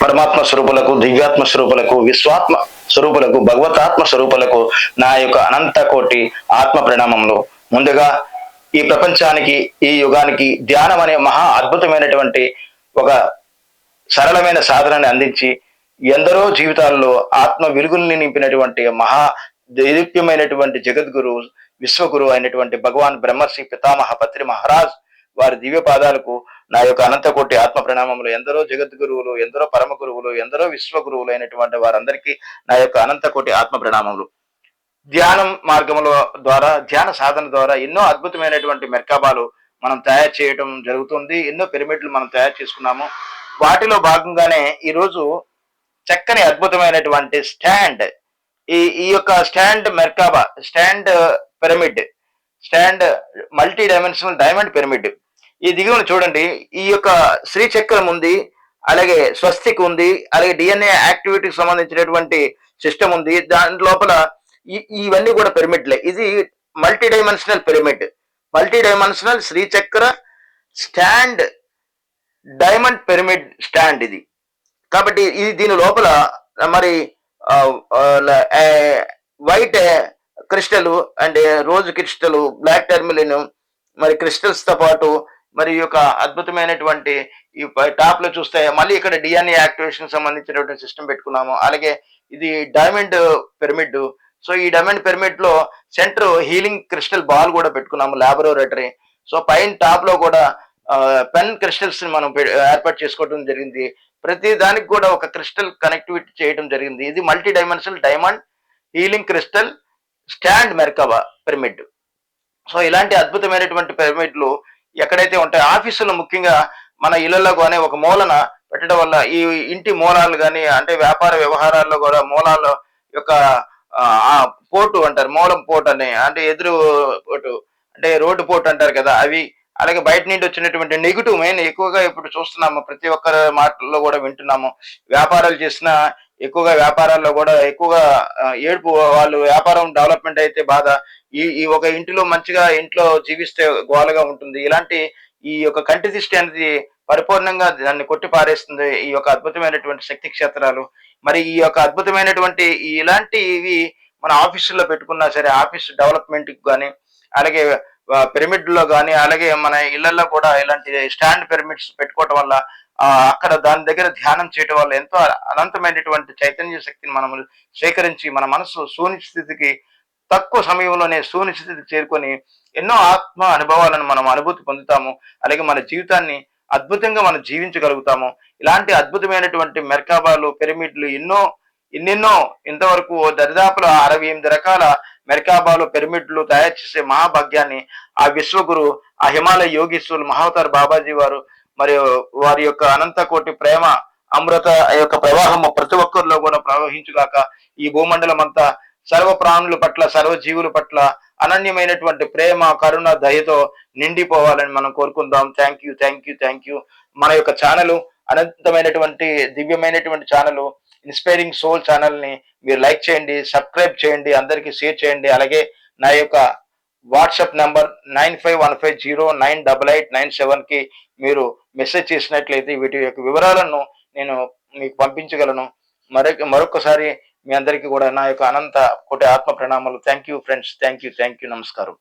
పరమాత్మ స్వరూపులకు దివ్యాత్మ స్వరూపులకు విశ్వాత్మ స్వరూపులకు భగవతాత్మ స్వరూపులకు నా యొక్క అనంత కోటి ఆత్మ ప్రణామములు ముందుగా ఈ ప్రపంచానికి ఈ యుగానికి ధ్యానం అనే మహా అద్భుతమైనటువంటి ఒక సరళమైన సాధనని అందించి ఎందరో జీవితాల్లో ఆత్మ వెలుగుల్ని నింపినటువంటి మహా దైదీప్యమైనటువంటి జగద్గురు విశ్వగురు అయినటువంటి భగవాన్ బ్రహ్మశ్రీ పితామహ పత్రి మహారాజ్ వారి దివ్య పాదాలకు నా యొక్క అనంతకోటి ఆత్మ ప్రణామములు. ఎందరో జగద్గురువులు ఎందరో పరమ గురువులు ఎందరో విశ్వగురువులు అయినటువంటి వారందరికీ నా యొక్క అనంత కోటి ఆత్మ ప్రణామములు. ధ్యానం మార్గముల ద్వారా ధ్యాన సాధన ద్వారా ఎన్నో అద్భుతమైనటువంటి మెర్కాబాలు మనం తయారు చేయడం జరుగుతుంది. ఎన్నో పిరమిడ్లు మనం తయారు చేసుకున్నాము. వాటిలో భాగంగానే ఈరోజు చక్కని అద్భుతమైనటువంటి స్టాండ్ ఈ ఈ యొక్క stand Merkaba stand pyramid stand multi dimensional diamond pyramid ఈ దిగువను చూడండి ఈ యొక్క శ్రీచక్రం ఉంది అలాగే స్వస్తిక్ ఉంది అలాగే డిఎన్ఏ యాక్టివిటీకి సంబంధించినటువంటి సిస్టమ్ ఉంది. దాని లోపల ఇవన్నీ కూడా పిరమిడ్లే ఇది multi dimensional pyramid multi dimensional Srichakra stand diamond pyramid stand ఇది. కాబట్టి ఇది దీని లోపల మరి white crystal and rose crystal black tourmaline మరి క్రిస్టల్స్తో పాటు మరి ఈ యొక్క అద్భుతమైనటువంటి ఈ టాప్లో చూస్తే మళ్ళీ ఇక్కడ డిఎన్ఏ యాక్టివేషన్ సంబంధించినటువంటి సిస్టమ్ పెట్టుకున్నాము. అలాగే ఇది డైమండ్ పిరమిడ్. సో ఈ డైమండ్ పిరమిడ్లో సెంటర్ హీలింగ్ క్రిస్టల్ బాల్ కూడా పెట్టుకున్నాము లాబొరేటరీ. సో పైన టాప్లో కూడా పెన్ క్రిస్టల్స్ని మనం ఏర్పాటు చేసుకోవడం జరిగింది. ప్రతి దానికి కూడా ఒక క్రిస్టల్ కనెక్టివిటీ చేయడం జరిగింది. ఇది multi dimensional diamond healing crystal stand Merkaba pyramid. So ఇలాంటి అద్భుతమైనటువంటి పిరమిడ్లు ఎక్కడైతే ఉంటాయో ఆఫీసులో ముఖ్యంగా మన ఇళ్ళలో కానీ ఒక మూలన పెట్టడం వల్ల ఈ ఇంటి మూలాలు కానీ అంటే వ్యాపార వ్యవహారాల్లో కూడా మూలాల యొక్క పోటు అంటారు మూలం పోటు అని అంటే ఎదురు పోటు అంటే రోడ్డు పోటు అంటారు కదా అవి. అలాగే బయట నుండి వచ్చినటువంటి నెగిటివ్ మెయిన్ ఎక్కువగా ఇప్పుడు చూస్తున్నాము ప్రతి ఒక్కరి మాటల్లో కూడా వింటున్నాము. వ్యాపారాలు చేసిన ఎక్కువగా వ్యాపారాల్లో కూడా ఎక్కువగా ఏడుపు వాళ్ళు వ్యాపారం డెవలప్మెంట్ అయితే బాధ. ఈ ఈ ఒక ఇంటిలో మంచిగా ఇంట్లో జీవిస్తే గోలగా ఉంటుంది. ఇలాంటి ఈ యొక్క కంటి దిష్టి అనేది పరిపూర్ణంగా దాన్ని కొట్టి పారేస్తుంది ఈ యొక్క అద్భుతమైనటువంటి శక్తి క్షేత్రాలు. మరి ఈ యొక్క అద్భుతమైనటువంటి ఇలాంటి ఇవి మన ఆఫీసుల్లో పెట్టుకున్నా సరే ఆఫీస్ డెవలప్మెంట్ కానీ అలాగే పిరమిడ్లో కానీ అలాగే మన ఇళ్ళలో కూడా ఇలాంటి స్టాండ్ పిరమిడ్స్ పెట్టుకోవటం వల్ల అక్కడ దాని దగ్గర ధ్యానం చేయటం వల్ల ఎంతో అనంతమైనటువంటి చైతన్య శక్తిని మనము స్వీకరించి మన మనసు శూన్య స్థితికి తక్కువ సమయంలోనే శూన్య స్థితికి చేరుకొని ఎన్నో ఆత్మ అనుభవాలను మనం అనుభూతి పొందుతాము. అలాగే మన జీవితాన్ని అద్భుతంగా మనం జీవించగలుగుతాము. ఇలాంటి అద్భుతమైనటువంటి మెర్కాబాలు పిరమిడ్లు ఎన్నో ఎన్నెన్నో ఇంతవరకు దరిదాపుల అరవై ఎనిమిది రకాల మెర్కాబాలు పిరమిడ్లు తయారు చేసే మహాభాగ్యాన్ని ఆ విశ్వగురు ఆ హిమాలయ యోగీశ్వరులు మహావతార్ బాబాజీ వారు మరియు వారి యొక్క అనంత కోటి ప్రేమ అమృత యొక్క ప్రవాహము ప్రతి ఒక్కరిలో కూడా ప్రవహించుగాక ఈ భూమండలం అంతా సర్వ ప్రాణుల పట్ల సర్వ జీవుల పట్ల అనన్యమైనటువంటి ప్రేమ కరుణ దయతో నిండిపోవాలని మనం కోరుకుందాం. Thank you thank you thank you మన యొక్క ఛానల్ అనంతమైనటువంటి దివ్యమైనటువంటి ఛానల్ ఇన్స్పైరింగ్ సోల్ ఛానల్ని మీరు లైక్ చేయండి సబ్స్క్రైబ్ చేయండి అందరికీ షేర్ చేయండి. అలాగే నా యొక్క WhatsApp number nine five one five zero nine double eight nine సెవెన్కి మీరు మెసేజ్ చేసినట్లయితే వీటి యొక్క వివరాలను నేను మీకు పంపించగలను. మరొక మరొకసారి మీ అందరికీ కూడా నా యొక్క అనంత కోటి ఆత్మ ప్రణామాలు. Thank you friends thank you thank you నమస్కారం.